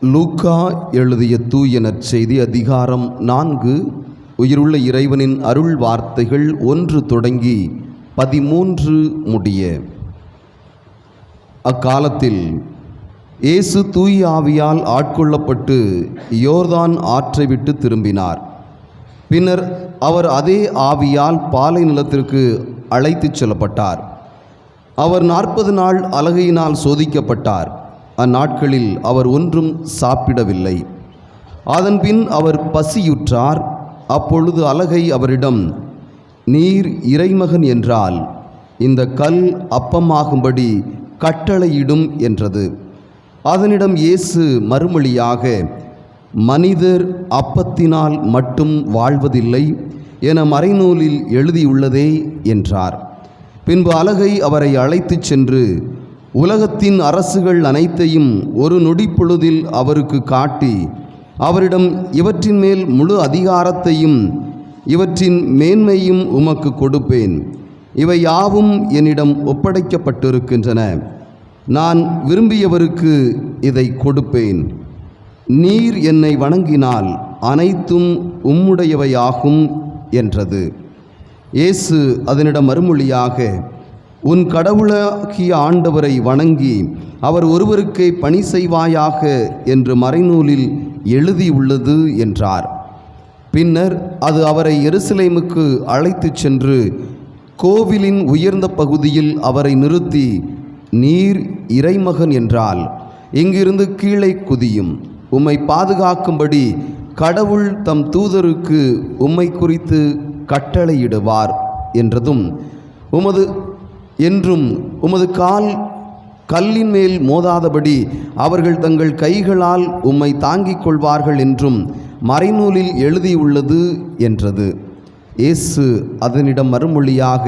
லூக்கா எழுதிய தூய நற்செய்தி அதிகாரம் நான்கு. உயிருள்ள இறைவனின் அருள் வார்த்தைகள் ஒன்று தொடங்கி பதிமூன்று முடிய. அக்காலத்தில் இயேசு தூய ஆவியால் ஆட்கொள்ளப்பட்டு யோர்தான் ஆற்றை விட்டு திரும்பினார். பின்னர் அவர் அதே ஆவியால் பாலை நிலத்திற்கு அழைத்துச் செல்லப்பட்டார். அவர் நாற்பது நாள் அலகையினால் சோதிக்கப்பட்டார். அந்நாட்களில் அவர் ஒன்றும் சாப்பிடவில்லை. அதன்பின் அவர் பசியுற்றார். அப்பொழுது அலகை அவரிடம் நீர் இறைமகன் என்றால் இந்த கல் அப்பமாகும்படி கட்டளையிடும் என்றது. அதனிடம் இயேசு மறுமொழியாக மனிதர் அப்பத்தினால் மட்டும் வாழ்வதில்லை என மறைநூலில் எழுதியுள்ளதே என்றார். பின்பு அலகை அவரை அழைத்துச் சென்று உலகத்தின் அரசுகள் அனைத்தையும் ஒரு நொடிப்பொழுதில் அவருக்கு காட்டி அவரிடம் இவற்றின் மேல் முழு அதிகாரத்தையும் இவற்றின் மேன்மையும் உமக்கு கொடுப்பேன். இவை யாவும் என்னிடம் ஒப்படைக்கப்பட்டிருக்கின்றன. நான் விரும்பியவருக்கு இதை கொடுப்பேன். நீர் என்னை வணங்கினால் அனைத்தும் உம்முடையவையாகும் என்றது. இயேசு அதனிடம் மறுமொழியாக உன் கடவுளாகிய ஆண்டவரை வணங்கி அவர் ஒருவருக்கே பணி செய்வாயாக என்று மறைநூலில் எழுதியுள்ளது என்றார். பின்னர் அது அவரை எருசலேமுக்கு அழைத்துச் சென்று கோவிலின் உயர்ந்த பகுதியில் அவரை நிறுத்தி நீர் இறைமகன் என்றால் இங்கிருந்து கீழே குதியும். உம்மை பாதுகாக்கும்படி கடவுள் தம் தூதருக்கு உம்மை குறித்து கட்டளையிடுவார் என்றதும் உமது என்றும் உமது கால் கல்லின் மேல் மோதாதபடி அவர்கள் தங்கள் கைகளால் உம்மை தாங்கிக் கொள்வார்கள் என்றும் மறைநூலில் எழுதியுள்ளது என்றது. இயேசு அதனிடம் மறுமொழியாக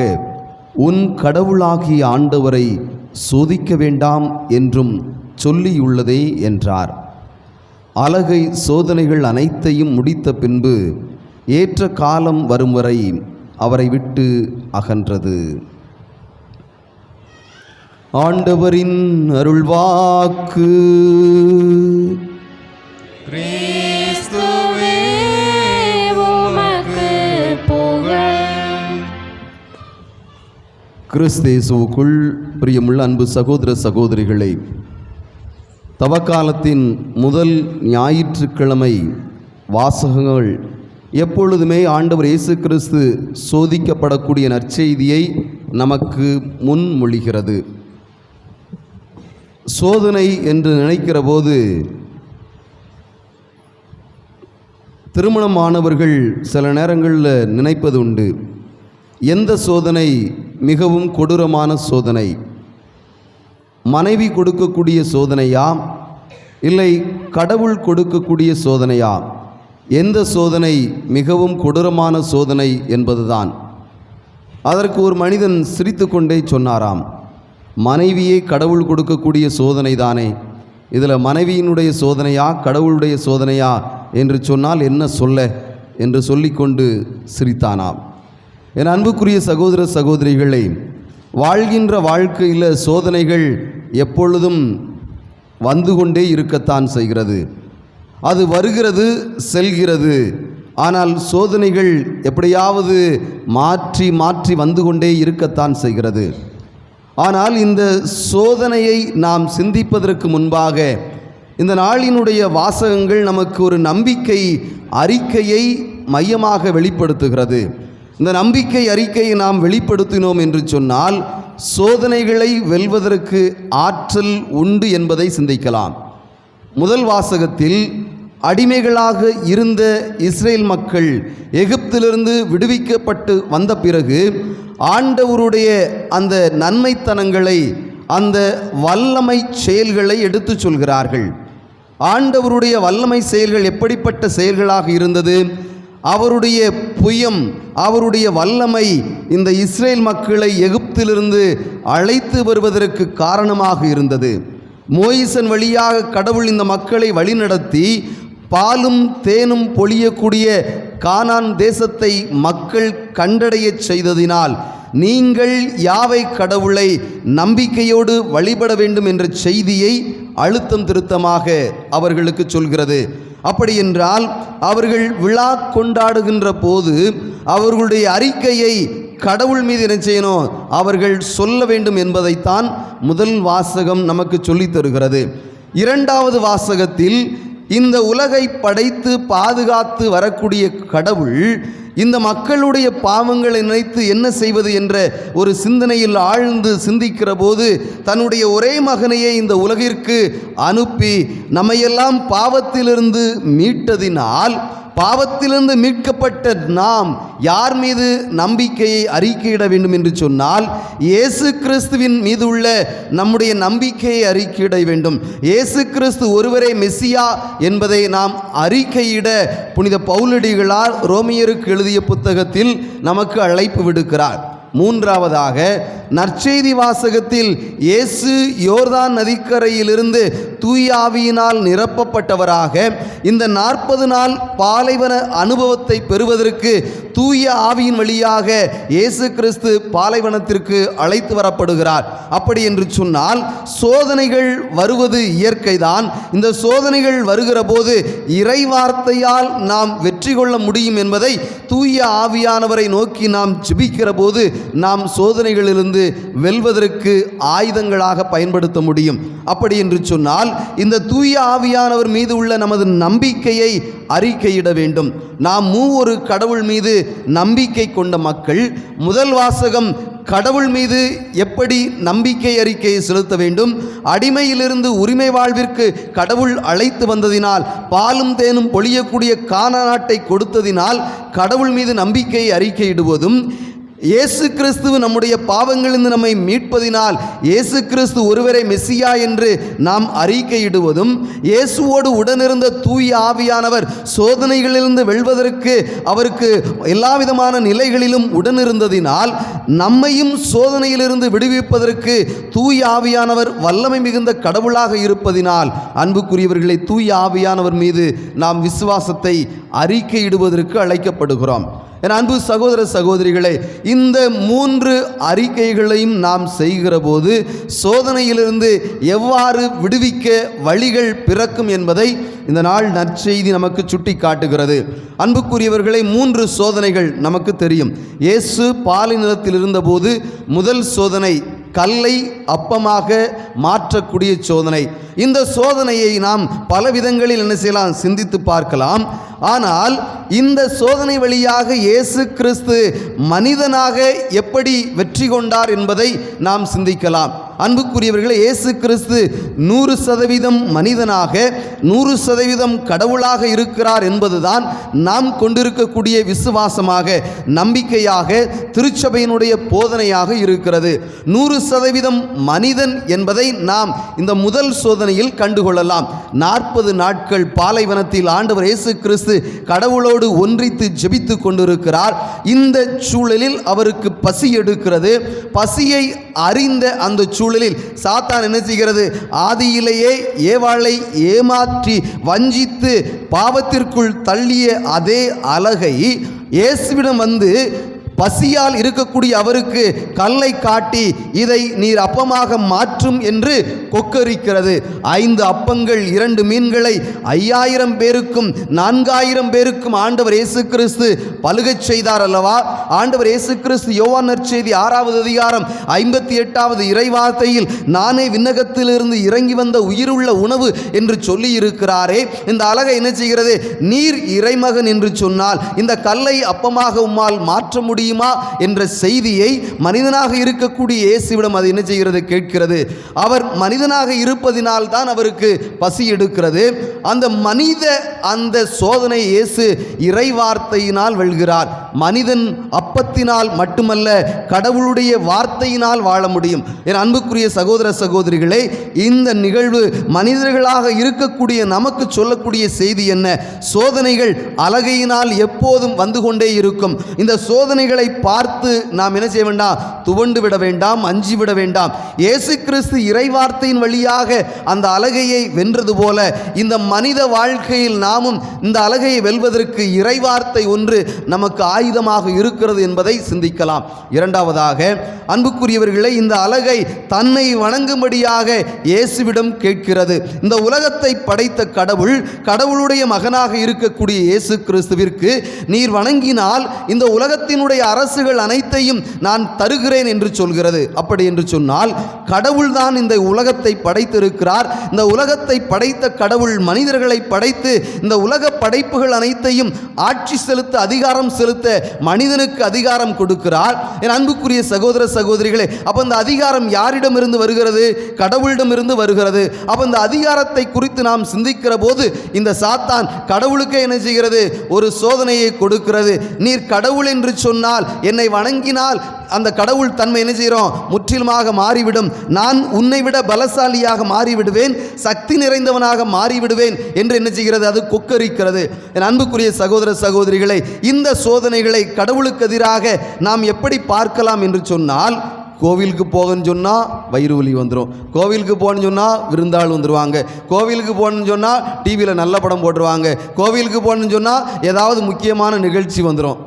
உன் கடவுளாகிய ஆண்டவரை சோதிக்க வேண்டாம் என்றும் சொல்லியுள்ளதே என்றார். அலகை சோதனைகள் அனைத்தையும் முடித்த பின்பு ஏற்ற காலம் வரும் வரை அவரை விட்டு அகன்றது. ஆண்டவரின் அருள்வாக்கு. கிறிஸ்தேசுவுக்குள் பிரியமுள்ள அன்பு சகோதர சகோதரிகளை தவக்காலத்தின் முதல் ஞாயிற்றுக்கிழமை வாசகங்கள் எப்பொழுதுமே ஆண்டவர் இயேசு கிறிஸ்து சோதிக்கப்படக்கூடிய நற்செய்தியை நமக்கு முன்மொழிகிறது. சோதனை என்று நினைக்கிற போது திருமணமானவர்கள் சில நேரங்களில் நினைப்பது உண்டு. எந்த சோதனை மிகவும் கொடூரமான சோதனை? மனைவி கொடுக்கக்கூடிய சோதனையா? இல்லை கடவுள் கொடுக்கக்கூடிய சோதனையா? எந்த சோதனை மிகவும் கொடூரமான சோதனை என்பதுதான். அதற்கு ஒரு மனிதன் சிரித்துக்கொண்டே சொன்னாராம். மனைவியே கடவுள் கொடுக்கக்கூடிய சோதனை தானே இதில் மனைவியினுடைய சோதனையா கடவுளுடைய சோதனையா என்று சொன்னால் என்ன சொல்ல என்று சொல்லிக்கொண்டு சிரித்தானாம். என் அன்புக்குரிய சகோதர சகோதரிகளை வாழ்கின்ற வாழ்க்கையில் சோதனைகள் எப்பொழுதும் வந்து கொண்டே இருக்கத்தான் செய்கிறது. அது வருகிறது செல்கிறது. ஆனால் சோதனைகள் எப்படியாவது மாற்றி மாற்றி வந்து கொண்டே இருக்கத்தான் செய்கிறது. ஆனால் இந்த சோதனையை நாம் சிந்திப்பதற்கு முன்பாக இந்த நாளினுடைய வாசகங்கள் நமக்கு ஒரு நம்பிக்கை அறிக்கையை மையமாக வெளிப்படுத்துகிறது. இந்த நம்பிக்கை அறிக்கையை நாம் வெளிப்படுத்தினோம் என்று சொன்னால் சோதனைகளை வெல்வதற்கு ஆற்றல் உண்டு என்பதை சிந்திக்கலாம். முதல் வாசகத்தில் அடிமைகளாக இருந்த இஸ்ரேல் மக்கள் எகிப்திலிருந்து விடுவிக்கப்பட்டு வந்த பிறகு ஆண்டவருடைய அந்த நன்மைத்தனங்களை அந்த வல்லமை செயல்களை எடுத்துச் சொல்கிறார்கள். ஆண்டவருடைய வல்லமை செயல்கள் எப்படிப்பட்ட செயல்களாக இருந்தது? அவருடைய புயம் அவருடைய வல்லமை இந்த இஸ்ரேல் மக்களை எகிப்திலிருந்து அழைத்து வருவதற்கு காரணமாக இருந்தது. மோயிசன் வழியாக கடவுள் இந்த மக்களை வழிநடத்தி பாலும் தேனும் பொழியக்கூடிய கானான் தேசத்தை மக்கள் கண்டடையச் செய்ததினால் நீங்கள் யாவை கடவுளை நம்பிக்கையோடு வழிபட வேண்டும் என்ற செய்தியை அழுத்தம் திருத்தமாக அவர்களுக்கு சொல்கிறது. அப்படி என்றால் அவர்கள் விழா கொண்டாடுகின்ற போது அவர்களுடைய அறிக்கையை கடவுள் மீது என்ன செய்யணும்? அவர்கள் சொல்ல வேண்டும் என்பதைத்தான் முதல் வாசகம் நமக்கு சொல்லித் தருகிறது. இரண்டாவது வாசகத்தில் இந்த உலகை படைத்து பாதுகாத்து வரக்கூடிய கடவுள் இந்த மக்களுடைய பாவங்களை நினைத்து என்ன செய்வது என்ற ஒரு சிந்தனையில் ஆழ்ந்து சிந்திக்கிற போது தன்னுடைய ஒரே மகனையே இந்த உலகிற்கு அனுப்பி நம்மையெல்லாம் பாவத்திலிருந்து மீட்டதினால் பாவத்திலிருந்து மீட்கப்பட்ட நாம் யார் மீது நம்பிக்கையை அறிக்கையிட வேண்டும் என்று சொன்னால் இயேசு கிறிஸ்துவின் மீது உள்ள நம்முடைய நம்பிக்கையை அறிக்கையிட வேண்டும். இயேசு கிறிஸ்து ஒருவரே மெஸ்ஸியா என்பதை நாம் அறிக்கையிட புனித பௌலடிகளால் ரோமியருக்கு எழுதிய புத்தகத்தில் நமக்கு அழைப்பு விடுக்கிறார். மூன்றாவதாக நற்செய்தி வாசகத்தில் இயேசு யோர்தான் நதிக்கரையிலிருந்து தூயாவியினால் நிரப்பப்பட்டவராக இந்த நாற்பது நாள் பாலைவன அனுபவத்தை பெறுவதற்கு தூய ஆவியின் வழியாக இயேசு கிறிஸ்து பாலைவனத்திற்கு அழைத்து வரப்படுகிறார். அப்படி என்று சொன்னால் சோதனைகள் வருவது இயற்கைதான். இந்த சோதனைகள் வருகிற போது இறைவார்த்தையால் நாம் வெற்றி கொள்ள முடியும் என்பதை தூய ஆவியானவரை நோக்கி நாம் ஜிபிக்கிற போது நாம் சோதனைகளிலிருந்து வெல்வதற்கு ஆயுதங்களாக பயன்படுத்த முடியும். அப்படி என்று சொன்னால் இந்த தூய ஆவியானவர் மீது உள்ள நமது நம்பிக்கையை அறிக்கையிட வேண்டும். நாம் மூவொரு கடவுள் மீது நம்பிக்கை கொண்ட மக்கள் முதல் வாசகம் கடவுள் மீது எப்படி நம்பிக்கை அறிக்கையை செலுத்த வேண்டும்? அடிமையிலிருந்து உரிமை வாழ்விற்கு கடவுள் அழைத்து வந்ததினால் பாலும் தேனும் பொழியக்கூடிய கான நாட்டை கொடுத்ததினால் கடவுள் மீது நம்பிக்கையை அறிக்கையிடுவதும் இயேசு கிறிஸ்து நம்முடைய பாவங்களிலிருந்து நம்மை மீட்பதினால் இயேசு கிறிஸ்து ஒருவரை மெஸ்ஸியா என்று நாம் அறிக்கையிடுவதும் இயேசுவோடு உடனிருந்த தூய ஆவியானவர் சோதனைகளிலிருந்து வெல்வதற்கு அவருக்கு எல்லா விதமான நிலைகளிலும் உடனிருந்ததினால் நம்மையும் சோதனையிலிருந்து விடுவிப்பதற்கு தூய ஆவியானவர் வல்லமை மிகுந்த கடவுளாக இருப்பதினால் அன்புக்குரியவர்களை தூய ஆவியானவர் மீது நாம் விசுவாசத்தை அறிக்கையிடுவதற்கு அழைக்கப்படுகிறோம். என் அன்பு சகோதர சகோதரிகளை இந்த மூன்று அறிக்கைகளையும் நாம் செய்கிற போது சோதனையிலிருந்து எவ்வாறு விடுவிக்க வழிகள் பிறக்கும் என்பதை இந்த நாள் நற்செய்தி நமக்கு சுட்டி காட்டுகிறது அன்புக்குரியவர்களை மூன்று சோதனைகள் நமக்கு தெரியும். இயேசு பாலை நிலத்தில் இருந்தபோது முதல் சோதனை கல்லை அப்பமாக மாற்றக்கூடிய சோதனை. இந்த சோதனையை நாம் பல விதங்களில் என்ன செய்யலாம்? சிந்தித்து பார்க்கலாம். ஆனால் இந்த சோதனை வழியாக இயேசு கிறிஸ்து மனிதனாக எப்படி வெற்றி கொண்டார் என்பதை நாம் சிந்திக்கலாம். அன்புக்குரியவர்களே இயேசு கிறிஸ்து நூறு சதவீதம் மனிதனாக நூறு சதவீதம் கடவுளாக இருக்கிறார் என்பதுதான் நாம் கொண்டிருக்கக்கூடிய விசுவாசமாக நம்பிக்கையாக திருச்சபையினுடைய போதனையாக இருக்கிறது. நூறு சதவீதம் மனிதன் என்பதை நாம் இந்த முதல் சோதனையில் கண்டுகொள்ளலாம். நாற்பது நாட்கள் பாலைவனத்தில் ஆண்டவர் இயேசு கிறிஸ்து கடவுளோடு ஒன்றித்து ஜெபித்து கொண்டிருக்கிறார். இந்த சூழலில் அவருக்கு பசி எடுக்கிறது. பசியை அறிந்த அந்த சூழலில் சாத்தான் என்ன செய்கிறது? ஆதியிலேயே ஏவாளை ஏமாற்றி வஞ்சித்து பாவத்திற்குள் தள்ளிய அதே அழகை இயேசுவிடம் வந்து பசியால் இருக்கக்கூடிய அவருக்கு கல்லை காட்டி இதை நீர் அப்பமாக மாற்றும் என்று கொக்கரிக்கிறது. ஐந்து அப்பங்கள் இரண்டு மீன்களை ஐயாயிரம் பேருக்கும் நான்காயிரம் பேருக்கும் ஆண்டவர் இயேசு கிறிஸ்து பலுகச் செய்தார் அல்லவா? ஆண்டவர் இயேசு கிறிஸ்து யோவான் நற்செய்தி ஆறாவது அதிகாரம் ஐம்பத்தி எட்டாவது இறைவார்த்தையில் நானே விண்ணகத்திலிருந்து இறங்கி வந்த உயிருள்ள உணவு என்று சொல்லி இருக்கிறாரே இந்த அழகை என்ன செய்கிறது? நீர் இறைமகன் என்று சொன்னால் இந்த கல்லை அப்பமாக உம்மால் மாற்ற முடியும். முடியுமா என்ற செய்தியை மனிதனாக இருக்கக்கூடிய இயேசுவிடம் அது என்ன செய்கிறது கேட்கிறது. அவர் மனிதனாக இருப்பதினால் தான் அவருக்கு பசி எடுக்கிறது. அந்த மனித அந்த சோதனை இயேசு இறைவார்த்தையினால் வெல்கிறார். மனிதன் அப்பத்தினால் மட்டுமல்ல கடவுளுடைய வார்த்தையினால் வாழ முடியும். என் அன்புக்குரிய சகோதர சகோதரிகளே இந்த நிகழ்வு மனிதர்களாக இருக்கக்கூடிய நமக்கு சொல்லக்கூடிய செய்தி என்ன? சோதனைகள் அழகையினால் எப்போதும் வந்து கொண்டே இருக்கும். இந்த சோதனைகளை மனிதர்களை பார்த்து நாம் என்ன செய்ய வேண்டாம்? துவண்டு விட வேண்டாம் அஞ்சி விட வேண்டாம். இயேசு கிறிஸ்து இறைவார்த்தையின் வழியாக அந்த அலகையை வென்றது போல இந்த மனித வாழ்க்கையில் நாமும் இந்த அலகையை வெல்வதற்கு இறைவார்த்தை ஒன்று நமக்கு ஆயுதமாக இருக்கிறது என்பதை சிந்திக்கலாம். இரண்டாவதாக அன்புக்குரியவர்களை இந்த அலகை தன்னை வணங்கும்படியாக இயேசுவிடம் கேட்கிறது. இந்த உலகத்தை படைத்த கடவுள் கடவுளுடைய மகனாக இருக்கக்கூடிய இயேசு கிறிஸ்துவிற்கு நீர் வணங்கினால் இந்த உலகத்தினுடைய அரசுகள் அனைத்தையும் நான் தருகிறேன் என்று சொல்கிறது. அப்படி என்று சொன்னால் கடவுள்தான் இந்த உலகத்தை படைத்திருக்கிறார். இந்த உலகத்தை படைத்த கடவுள் மனிதர்களை படைத்து இந்த உலக படைப்புகள் அனைத்தையும் ஆட்சி செலுத்த அதிகாரம் செலுத்த மனிதனுக்கு அதிகாரம் கொடுக்கிறார். என் அன்புக்குரிய சகோதர சகோதரிகளே அப்போ இந்த அதிகாரம் யாரிடமிருந்து வருகிறது? கடவுளிடமிருந்து வருகிறது. அப்போ இந்த அதிகாரத்தை குறித்து நாம் சிந்திக்கிற போது இந்த சாத்தான் கடவுளுக்கே என்ன செய்கிறது? ஒரு சோதனையை கொடுக்கிறது. நீர் கடவுள் என்று சொன்னால் என்னை வணங்கினால் அந்த கடவுள் தன்மை என்ன செய்கிறோம்? முற்றிலுமாக மாறிவிடும். நான் உன்னை விட பலசாலியாக மாறிவிடுவேன் சக்தி நிறைந்தவனாக மாறிவிடுவேன் என்று என்ன செய்கிறது? அது கொக்கரிக்கிறது. என் அன்புக்குரிய சகோதர சகோதரிகளை இந்த சோதனைகளை கடவுளுக்கு எதிராக நாம் எப்படி பார்க்கலாம் என்று சொன்னால் கோவிலுக்கு போகன்னு சொன்னால் வயிறு வலி வந்துடும் கோவிலுக்கு போகணுன்னு சொன்னால் விருந்தாள் வந்துடுவாங்க கோவிலுக்கு போகணுன்னு சொன்னால் டிவியில் நல்ல படம் போட்டுருவாங்க. கோவிலுக்கு போகணுன்னு சொன்னால் ஏதாவது முக்கியமான நிகழ்ச்சி வந்துடும்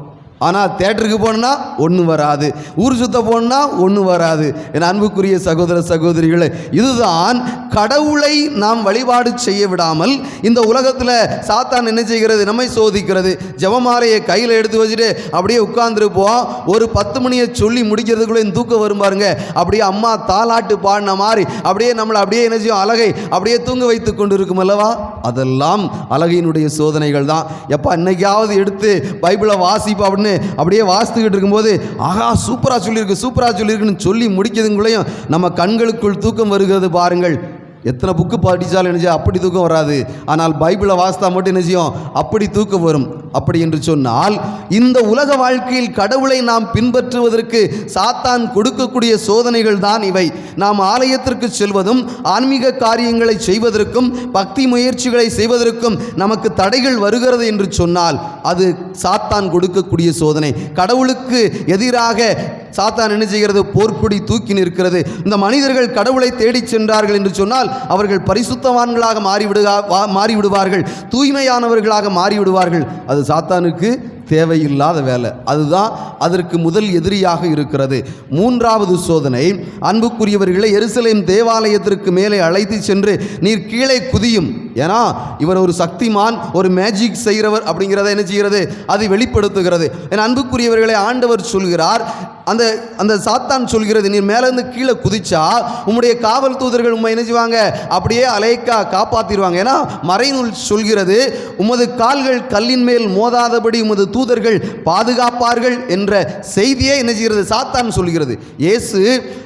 ஆனால் தேட்டருக்கு போகணுன்னா ஒன்றும் வராது. ஊர் சுத்த போகணுன்னா ஒன்றும் வராது. என் அன்புக்குரிய சகோதர சகோதரிகளை இதுதான் கடவுளை நாம் வழிபாடு செய்ய விடாமல் இந்த உலகத்தில் சாத்தான் என்ன செய்கிறது? நம்மை சோதிக்கிறது. ஜபமாரையை கையில் எடுத்து வச்சுட்டு அப்படியே உட்கார்ந்துருப்போம். ஒரு பத்து மணியை சொல்லி முடிக்கிறதுக்குள்ளே இந்த தூக்கம் வரும் பாருங்க. அப்படியே அம்மா தாலாட்டு பாடின மாதிரி அப்படியே நம்மளை அப்படியே என்ன செய்யும்? அழகை அப்படியே தூங்க வைத்து கொண்டு இருக்கும் அல்லவா? அதெல்லாம் அழகையினுடைய சோதனைகள் தான். எப்போ இன்னைக்காவது எடுத்து பைபிளை வாசிப்பா அப்படின்னு அப்படியே வாசித்துக்கிட்டு இருக்கும்போது ஆகா சூப்பராக சொல்லியிருக்கு சூப்பராக சொல்லியிருக்குன்னு சொல்லி முடிக்கிறதுக்குள்ளேயும் நம்ம கண்களுக்குள் தூக்கம் வருகிறது பாருங்கள். எத்தனை புக்கு படித்தாலும் என்ன செய்யும்? அப்படி தூக்கம் வராது. ஆனால் பைபிளை வாசித்தா மட்டும் என்ன செய்யும்? அப்படி தூக்கம் வரும். அப்படி என்று சொன்னால் இந்த உலக வாழ்க்கையில் கடவுளை நாம் பின்பற்றுவதற்கு சாத்தான் கொடுக்கக்கூடிய சோதனைகள் தான் இவை. நாம் ஆலயத்திற்கு செல்வதும் ஆன்மீக காரியங்களை செய்வதற்கும் பக்தி முயற்சிகளை செய்வதற்கும் நமக்கு தடைகள் வருகிறது என்று சொன்னால் அது சாத்தான் கொடுக்கக்கூடிய சோதனை. கடவுளுக்கு எதிராக சாத்தான் என்ன செய்கிறது? போர்க்கொடி தூக்கி நிற்கிறது. இந்த மனிதர்கள் கடவுளை தேடிச் சென்றார்கள் என்று சொன்னால் அவர்கள் பரிசுத்தவான்களாக மாறிவிடுகா வா- மாறிவிடுவார்கள். தூய்மையானவர்களாக மாறிவிடுவார்கள். அது சாத்தானுக்கு தேவையில்லாத வேலை. அதுதான் அதற்கு முதல் எதிரியாக இருக்கிறது. மூன்றாவது சோதனை அன்புக்குரியவர்களை எருசலேம் தேவாலயத்திற்கு மேலே அழைத்து சென்று நீர் கீழே குதியும். ஏன்னா இவர் ஒரு சக்திமான் ஒரு மேஜிக் செய்கிறவர் அப்படிங்கிறத என்ன செய்கிறது? அது வெளிப்படுத்துகிறது. என் அன்புக்குரியவர்களை ஆண்டவர் சொல்கிறார் அந்த அந்த சாத்தான் சொல்கிறது நீ மேலேருந்து கீழே குதிச்சா உம்முடைய காவல் தூதர்கள் உண்மை என்ன செய்வாங்க? அப்படியே அலைக்கா காப்பாற்றிடுவாங்க ஏன்னா மறைநூல் சொல்கிறது உமது கால்கள் கல்லின் மேல் மோதாதபடி உமது தூதர்கள் பாதுகாப்பார்கள் என்ற செய்தியே என்ன செய்கிறது? சாத்தான் சொல்கிறது. இயேசு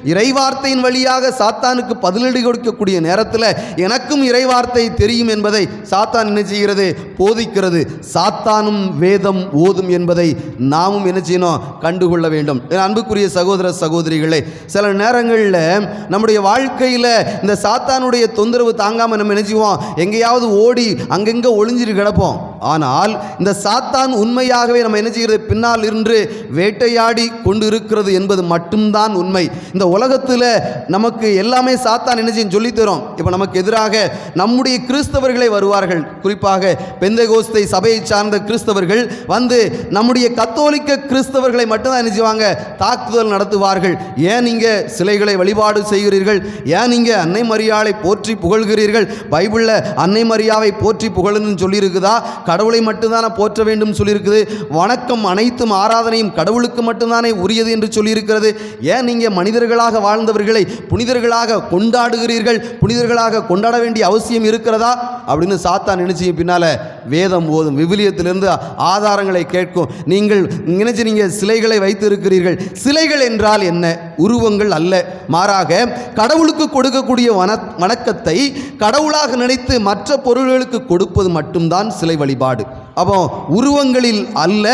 இறைவார்த்தையின் வழியாக சாத்தானுக்கு பதிலடி கொடுக்கக்கூடிய நேரத்தில் எனக்கும் இறைவார்த்தை தெரியும். என்பதை சாத்தான் என்ன செய்கிறது? போதிக்கிறது. சாத்தானும் வேதம் ஓதும் என்பதை நாமும் என்ன செய்யணும்? கண்டுகொள்ள வேண்டும். என் அன்புக்குரிய சகோதர சகோதரிகளே சில நேரங்களில் நம்முடைய வாழ்க்கையில் இந்த சாத்தானுடைய தொந்தரவு தாங்காமல் நம்ம நினைச்சுவோம் எங்கேயாவது ஓடி அங்கங்கே ஒளிஞ்சிட்டு கிடப்போம். ஆனால் இந்த சாத்தான் உண்மையாகவே நம்ம என்ன செய்கிறது? பின்னால் இருந்து வேட்டையாடி கொண்டு இருக்கிறது என்பது மட்டும்தான் உண்மை. இந்த உலகத்தில் நமக்கு எல்லாமே சாத்தான் என்ன செய்யும்? சொல்லித்தரும். இப்போ நமக்கு எதிராக நம்முடைய கிறிஸ்தவர்களே வருவார்கள். குறிப்பாக பெந்தகோஸ்தை சபையை சார்ந்த கிறிஸ்தவர்கள் வந்து நம்முடைய கத்தோலிக்க கிறிஸ்தவர்களை மட்டும்தான் என்ன செய்வாங்க? தாக்குதல் நடத்துவார்கள். ஏன் நீங்கள் சிலைகளை வழிபாடு செய்கிறீர்கள்? ஏன் நீங்கள் அன்னை மரியாளை போற்றி புகழ்கிறீர்கள்? பைபிளில் அன்னை மரியாவை போற்றி புகழுன்னு சொல்லியிருக்குதா? கடவுளை மட்டும்தானே போற்ற வேண்டும் சொல்லியிருக்குது. வணக்கம் அனைத்தும் ஆராதனையும் கடவுளுக்கு மட்டும்தானே உரியது என்று சொல்லியிருக்கிறது. ஏன் நீங்கள் மனிதர்களாக வாழ்ந்தவர்களை புனிதர்களாக கொண்டாடுகிறீர்கள்? புனிதர்களாக கொண்டாட வேண்டிய அவசியம் இருக்கிறதா? அப்படின்னு சாத்தா நினச்சி பின்னால் வேதம் ஓதும் விவிலியத்திலிருந்து ஆதாரங்களை கேட்கும். நீங்கள் நினைச்சு நீங்கள் சிலைகளை வைத்திருக்கிறீர்கள். சிலைகள் என்றால் என்ன? உருவங்கள் அல்ல. மாறாக கடவுளுக்கு கொடுக்கக்கூடிய வன வணக்கத்தை கடவுளாக நினைத்து மற்ற பொருள்களுக்கு கொடுப்பது மட்டும்தான் சிலை வழிபாடு. அப்போ உருவங்களில் அல்ல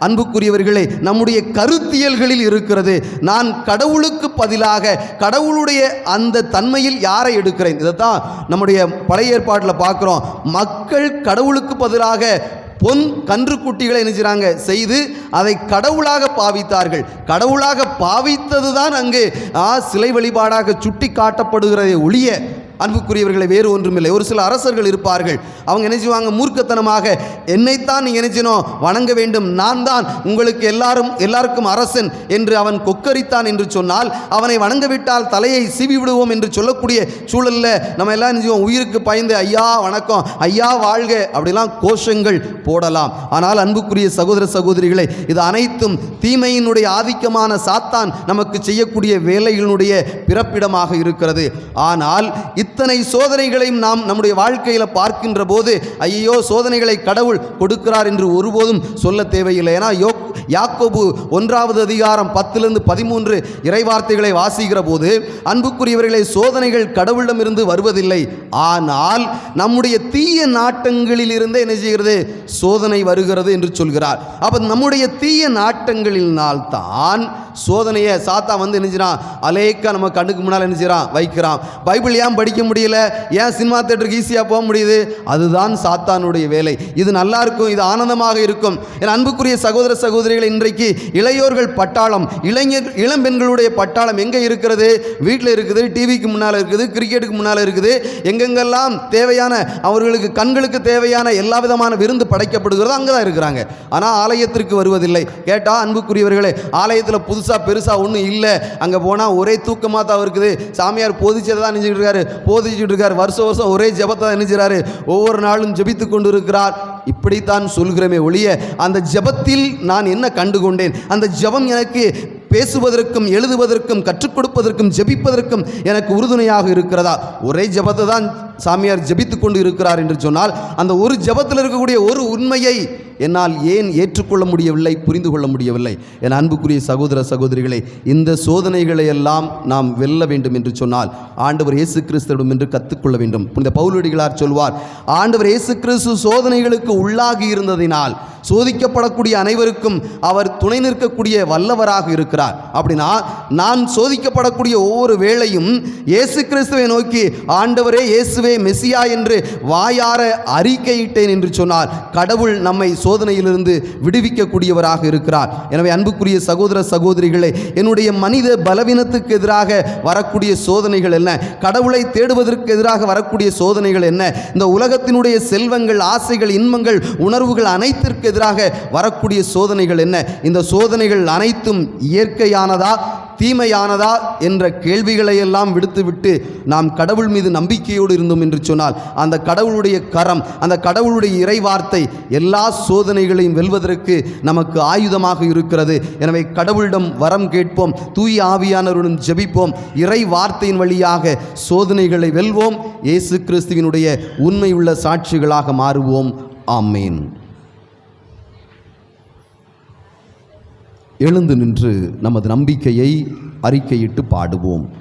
அன்புக்குரியவர்களே நம்முடைய கருத்தியல்களில் இருக்கிறது. நான் கடவுளுக்கு பதிலாக கடவுளுடைய அந்த தன்மையில் யாரை எடுக்கிறேன்? இதை தான் நம்முடைய பழைய ஏற்பாட்டில் பார்க்குறோம். மக்கள் கடவுளுக்கு பதிலாக பொன் கன்றுக்குட்டிகளை என்ன செய்து அதை கடவுளாக பாவித்தார்கள். கடவுளாக பாவித்தது தான் அங்கே ஆ, சிலை வழிபாடாக சுட்டி காட்டப்படுகிறதை ஒழிய அன்புக்குரியவர்களை வேறு ஒன்றுமில்லை. ஒரு சில அரசர்கள் இருப்பார்கள். அவங்க என்ன செய்வாங்க? மூர்க்கத்தனமாக என்னைத்தான் நீ நினைச்சினோம் வணங்க வேண்டும். நான் தான் உங்களுக்கு எல்லாரும் எல்லாருக்கும் அரசன் என்று அவன் கொக்கரித்தான் என்று சொன்னால் அவனை வணங்கவிட்டால் தலையை சீவி விடுவோம் என்று சொல்லக்கூடிய சூழல்ல நம்ம எல்லாம் நினைச்சுவோம் செய்வோம்? உயிருக்கு பயந்து ஐயா வணக்கம். ஐயா வாழ்க. அப்படிலாம் கோஷங்கள் போடலாம். ஆனால் அன்புக்குரிய சகோதர சகோதரிகளை இது அனைத்தும் தீமையினுடைய ஆதிக்கமான சாத்தான் நமக்கு செய்யக்கூடிய வேலைகளினுடைய பிறப்பிடமாக இருக்கிறது. ஆனால் இத்தனை சோதனைகளையும் நாம் நம்முடைய வாழ்க்கையில் பார்க்கின்ற போது ஐயோ சோதனைகளை கடவுள் கொடுக்கிறார் என்று ஒருபோதும் சொல்ல தேவையில்லை. ஏன்னா யோ யாக்கோபு ஒன்றாவது அதிகாரம் பத்திலிருந்து பதிமூன்று இறைவார்த்தைகளை வாசிக்கிற போது அன்புக்குரியவர்களை சோதனைகள் கடவுளிடமிருந்து வருவதில்லை. ஆனால் நம்முடைய தீய நாட்டங்களிலிருந்தே என்ன செய்கிறது? சோதனை வருகிறது என்று சொல்கிறார். அப்போ நம்முடைய தீய நாட்டங்களினால்தான் சோதனையை சாத்தா வந்து என்ன அலேக்கா நம்ம கண்ணுக்கு முன்னால் என்ன வைக்கிறான். பைபிள் ஏன் படிக்க முடியல. ஏன் சினிமா தேட்டருக்கு ஈஸியாக போக முடியுது? அதுதான் சாத்தானுடைய வேலை. இது நல்லா இருக்கும் இது ஆனந்தமாக இருக்கும். என் அன்புக்குரிய சகோதர சகோதரிகள் இன்றைக்கு இளையோர்கள் பட்டாளம் இளைஞர் இளம்பெண்களுடைய பட்டாளம் எங்கே இருக்கிறது? வீட்டில் இருக்குது டிவிக்கு முன்னால் இருக்குது கிரிக்கெட்டுக்கு முன்னால் இருக்குது. எங்கெங்கெல்லாம் தேவையான அவர்களுக்கு கண்களுக்கு தேவையான எல்லா விதமான விருந்து படைக்கப்படுகிறதோ அங்கே தான் இருக்கிறாங்க. ஆனால் ஆலயத்திற்கு வருவதில்லை. கேட்டால் அன்புக்குரியவர்களே ஆலயத்தில் புதுசாக பெருசாக ஒன்றும் இல்லை. அங்கே போனால் ஒரே தூக்கமாக தான் இருக்குது. சாமியார் போதிச்சதை தான் நினைச்சிட்டு இருக்காரு. போதிச்சுட்டு இருக்கார் வருஷம் வருஷம் ஒரே ஜபத்தை தான் ஒவ்வொரு நாளும் ஜபித்து கொண்டு இருக்கிறார் இப்படித்தான் சொல்கிறமே ஒழிய அந்த ஜெபத்தில் நான் என்ன கண்டுகொண்டேன்? அந்த ஜெபம் எனக்கு பேசுவதற்கும் எழுதுவதற்கும் கற்றுக் கொடுப்பதற்கும் ஜெபிப்பதற்கும் எனக்கு உறுதுணையாக இருக்கிறதா? ஒரே ஜெபத்தை தான் சாமியார் ஜபித்து கொண்டு இருக்கிறார் என்று சொன்னால் அந்த ஒரு ஜெபத்தில் இருக்கக்கூடிய ஒரு உண்மையை என்னால் ஏன் ஏற்றுக்கொள்ள முடியவில்லை புரிந்து கொள்ள முடியவில்லை? என் அன்புக்குரிய சகோதர சகோதரிகளை இந்த சோதனைகளை எல்லாம் நாம் வெல்ல வேண்டும் என்று சொன்னால் ஆண்டவர் இயேசு கிறிஸ்துவிடம் என்று கற்றுக்கொள்ள வேண்டும். இந்த பவுலடிகளார் சொல்வார் ஆண்டவர் இயேசு கிறிஸ்து சோதனைகளுக்கு உள்ளாகி இருந்ததினால் சோதிக்கப்படக்கூடிய அனைவருக்கும் அவர் துணை நிற்கக்கூடிய வல்லவராக இருக்கிறார். அப்படின்னா நான் சோதிக்கப்படக்கூடிய ஒவ்வொரு வேளையும் இயேசு கிறிஸ்துவை நோக்கி ஆண்டவரே இயேசுவே மெசியா என்று வாயார அறிக்கையிட்டேன் என்று சொன்னார் கடவுள் நம்மை சோதனையிலிருந்து விடுவிக்கக்கூடியவராக இருக்கிறார். எனவே அன்புக்குரிய சகோதர சகோதரிகளே என்னுடைய மனித பலவீனத்துக்கு எதிராக வரக்கூடிய சோதனைகள் என்ன? கடவுளை தேடுவதற்கு எதிராக வரக்கூடிய சோதனைகள் என்ன? இந்த உலகத்தினுடைய செல்வங்கள் ஆசைகள் இன்பங்கள் உணர்வுகள் அனைத்திற்கு எதிராக வரக்கூடிய சோதனைகள் என்ன? இந்த சோதனைகள் அனைத்தும் இயற்கையானதா தீமையானதா என்ற கேள்விகளை எல்லாம் விடுத்துவிட்டு நாம் கடவுள் மீது நம்பிக்கையோடு இருந்தோம் என்று சொன்னால் அந்த கடவுளுடைய கரம் அந்த கடவுளுடைய இறைவார்த்தை எல்லா சோ சோதனைகளையும் வெல்வதற்கு நமக்கு ஆயுதமாக இருக்கிறது. எனவே கடவுளிடம் வரம் கேட்போம் தூய ஆவியானவருடன் ஜெபிப்போம் இறை வார்த்தையின் வழியாக சோதனைகளை வெல்வோம் இயேசு கிறிஸ்துவினுடைய உண்மையுள்ள சாட்சிகளாக மாறுவோம். ஆமேன். எழுந்து நின்று நமது நம்பிக்கையை அறிக்கையிட்டு பாடுவோம்.